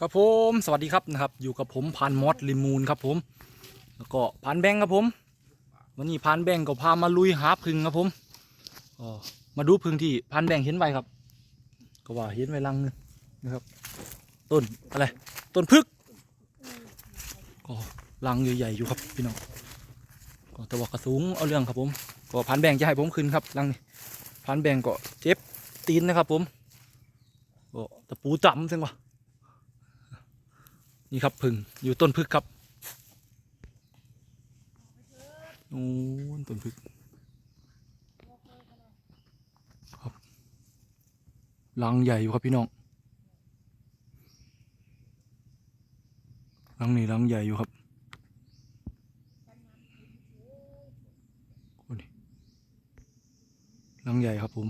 ครับผมสวัสดีครับนะครับ อยู่กับผมพานมอสลิมูนครับผม แล้วก็พานแบงครับผม วันนี้พานแบงก็พามาลุยหาพึ่งครับผมก็มาดูพึ่งที่พานแบงเห็นไว้ครับ ก็ว่าเห็นไว้ลังนึงนะครับ ต้นอะไรต้นพึกก็ลังใหญ่ๆอยู่ครับพี่น้องก็ตะวักกระสูงเอาเรื่องครับผม ก็พานแบงจะให้ผมขึ้นครับลังนี้พานแบงก็เจ็บตีนนะครับผมก็ตะปูจำซึ่งวะ นี่ครับพึ่งอยู่ต้นพึกครับโอ้ต้นพึกครับรังใหญ่อยู่ครับพี่น้องรังนี่รังใหญ่อยู่ครับโอ้นี่รังใหญ่ครับผม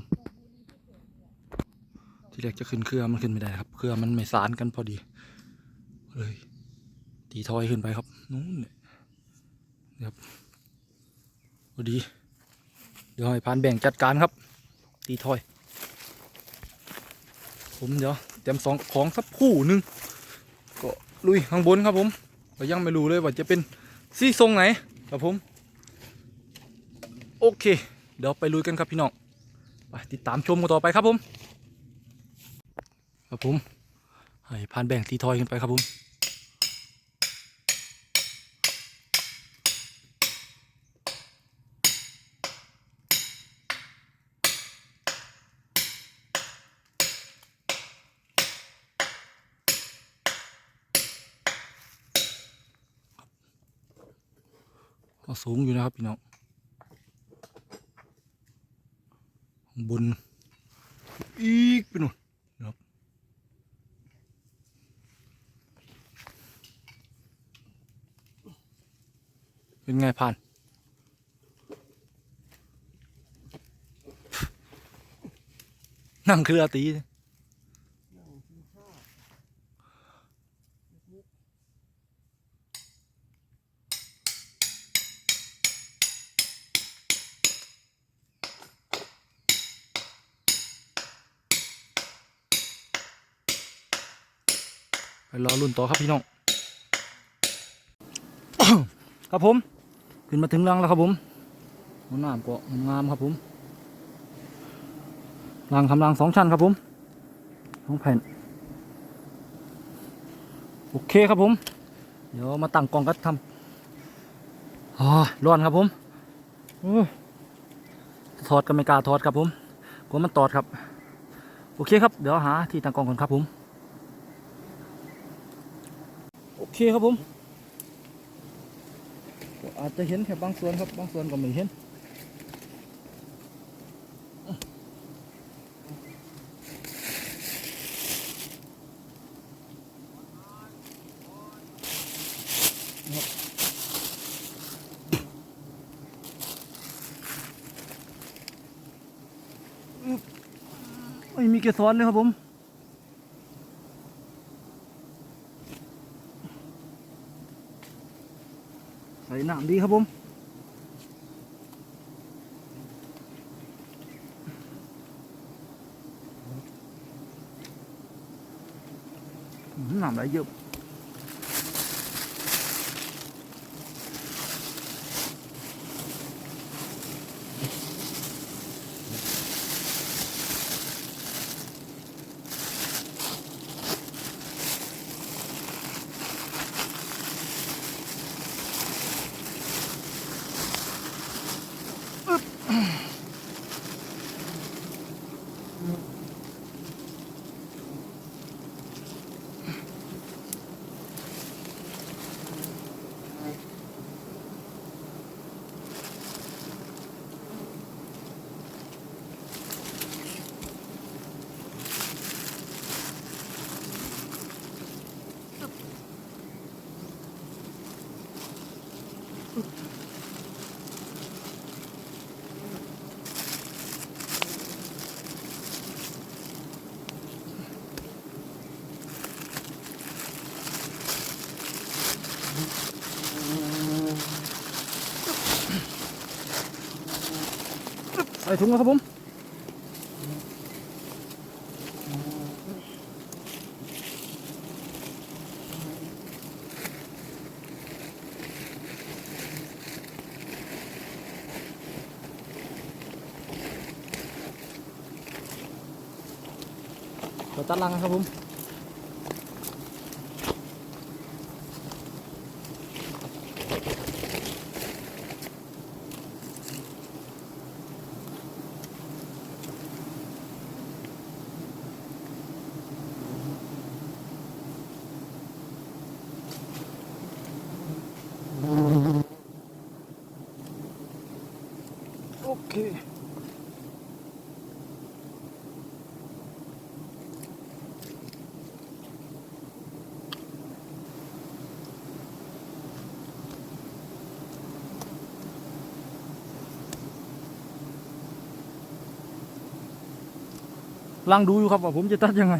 ที่แรกจะขึ้นเครือมันขึ้นไม่ได้ครับ เครือมันไม่สานกันพอดี เลยตีทอยขึ้นไปครับนู้นเนี่ยนะครับพอดี เดี๋ยวให้พานแบ่งจัดการครับ ตีทอย ผมเดี๋ยวเตรียมสองของสักคู่หนึ่งก็ลุยข้างบนครับผมก็ยังไม่รู้เลยว่าจะเป็นซี่ทรงไหนครับผม โอเค เดี๋ยวไปลุยกันครับพี่น้องไปติดตามชมกันต่อไปครับผม ครับผมให้พานแบ่งตีทอยขึ้นไปครับผม ก็สูงอยู่นะครับพี่น้องบน อีกไปหนู่นนะครับเป็นไงผ่านนั่งเครือตี ไปรอรุ่นต่อครับพี่น้อง ครับผม ขึ้นมาถึงรังแล้วครับผมหัวหน้ำก็งามครับผมรังทำรังสองชั้นครับผมสองแผ่น โอเคครับผม เดี๋ยวมาตั้งกล่องกันทำอ๋อร้อนครับผมอถอดก็ไม่กล้าถอดครับผมกลัวมันตอดครับ โอเคครับ เดี๋ยวหาที่ตั้งกล่องก่อนครับผม โอ เคครับผมก็อาจจะเห็นแค่บางส่วนครับ บางส่วนก็ไม่เห็นไม่มีเกสรเลยครับผม ใส่น้ำดีครับผมอื้อหือน้ำไหลเยอะ ใส่ถุงแะครับผมตัดลังครับผม ลังดูอยู่ครับว่าผมจะตัดยังไง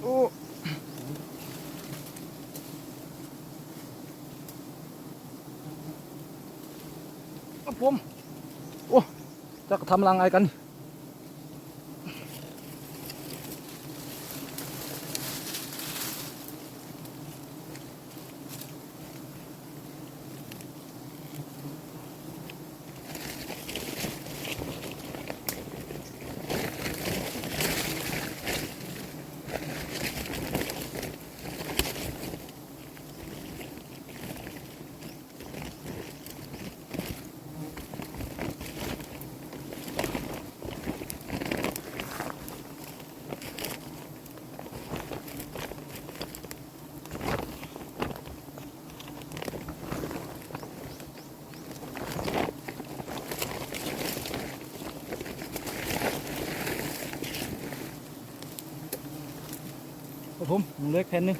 โอ้ครับผม โอ้ จะทำรังอะไรกัน ครับผมเลืออกแผ่นหนึง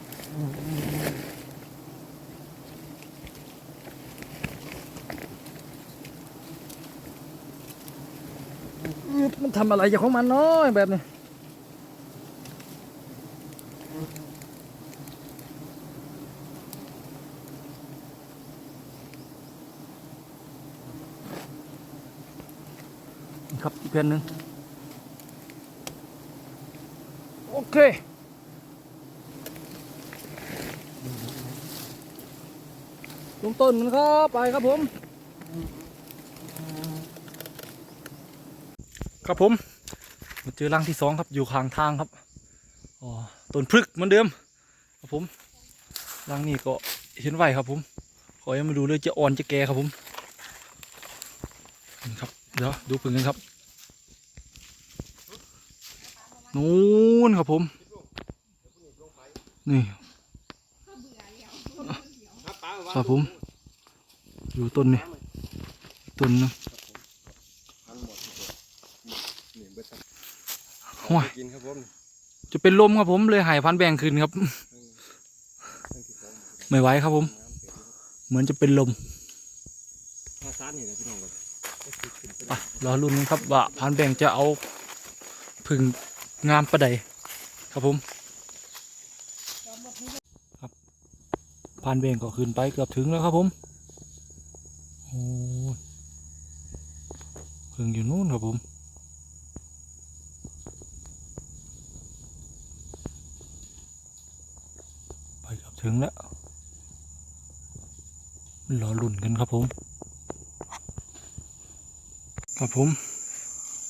มันทำอะไรอย่างของมันเนาะแบบนี้ครับอีกแผ่นหนึ่งโอเค ลงต้นมันครับไปครับผม ครับผมมาเจอรังที่สองครับอยู่ข้างทางครับอ๋อต้นพฤกษ์เหมือนเดิม ครับผมรังนี้ก็เห็นไหวครับผม ขอยังไม่ดูเลยจะอ่อนจะแก่ครับผมนี่ครับเดี๋ยวดูผึ่งกันครับนู่นครับผม นี่ ครับผม อยู่ต้นนี่ต้นนึงห้วยกินครับผมจะเป็นลมครับผมเลยหายพันแบงคืนครับ ไม่ไหวครับผม เหมือนจะเป็นลมภาษานี่นน้องครับไปรอรุ่นครับว่าพันแบงจะเอาผึ่งงามประใดครับผมครับ พันแบ่งก็ขึ้นไปเกือบถึงแล้วครับผมโอ้ยผึ่งอยู่นู่นครับผมไปเกับถึงแล้วรอลุ่นกันครับผม ครับผม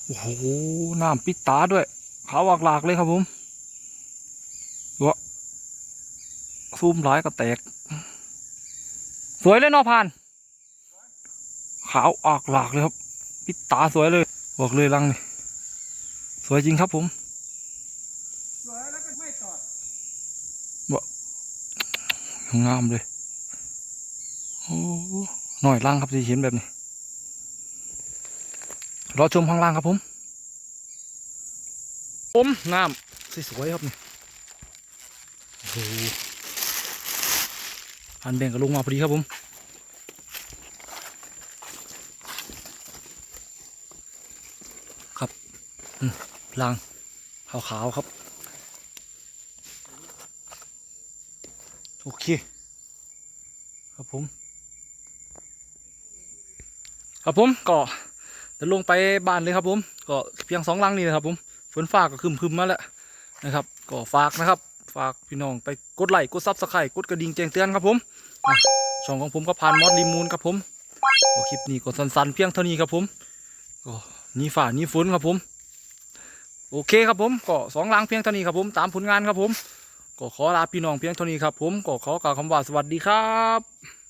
โอ้โหน้ำปิดตาด้วยขาวอักหลากเลยครับผมวะ ซูมหลายก็แตก สวยเลยเนอพาน ขาวออกหลากเลยครับปิดตาสวยเลย บอกเลยลังนี่สวยจริงครับผม สวยแล้วก็ไม่ตอดงามเลย โอ้หน่อยล่างครับที่เห็นแบบนี้ รอชมข้างล่างครับผม ผมน้ำสวยๆครับนี่โอ้โห อันแบ่งก็ลงมาพอดีครับผมครับล่างขาวๆครับ โอเค ครับผม ครับผมก็จะลงไปบ้านเลยครับผม ก็เพียงสองลังนี่นะครับผมฝนฟ้าก็คึมคึมๆมาแล้วนะครับ ก็ฝากนะครับ ฝากพี่น้องไปกดไลค์กดซับสไครต์กดกระดิ่งแจ้งเตือนครับผมช่องของผมก็ผ่านมอดลิมูนครับผมคลิปนี้ก็สั้นๆเพียงเท่านี้ครับผมก็นี่ฝ่านี่ฝนครับผม โอเคครับผมก็สองลางเพียงเท่านี้ครับผมตามผลงานครับผม ก็ขอลาพี่น้องเพียงเท่านี้ครับผมก็ขอกล่าวคำว่าสวัสดีครับ